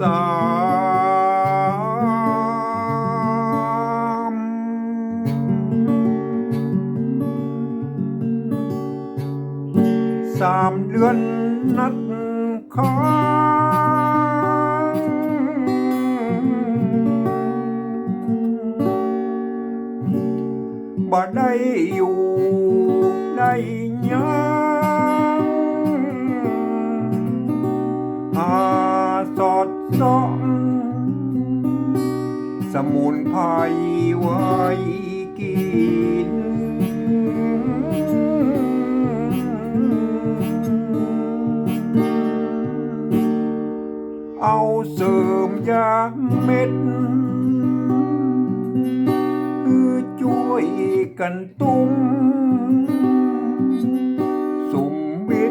สามสามเดือ สมุนไพรไว้กิน เอาเสริมยาเม็ดคือช่วยกันตุ้มสุมวิ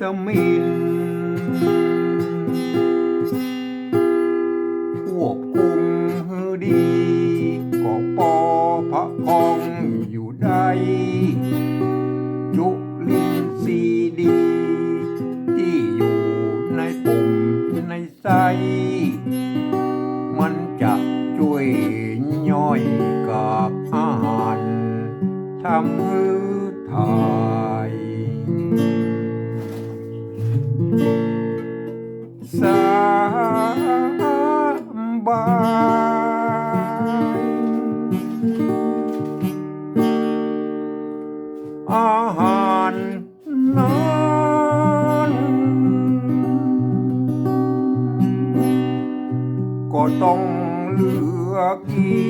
ตามิน ดีก็ปอพระคองอยู่ได้จุลินทรีย์ดี ที่อยู่ในปุ่มในไสมันจะช่วยย่อยกากอาหารทำให้ถ่า ต้องเลือกกิ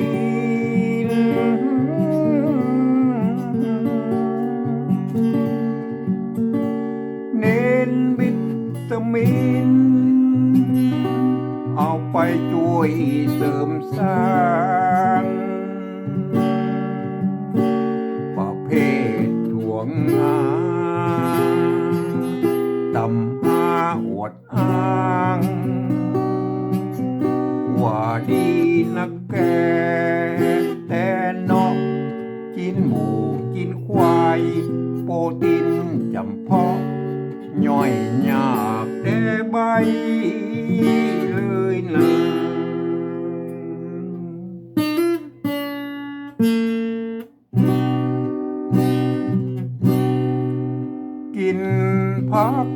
น เน้นวิตามิน เอาไปช่วยเสริมสร้างประเภทถ่วงงาตำหาอวดอ้างว่า ย่อยยากแต่ใบเลยนะกินผัก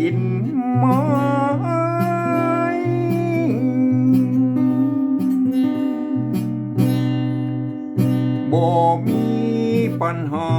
กินไม้บ่มีปัญหา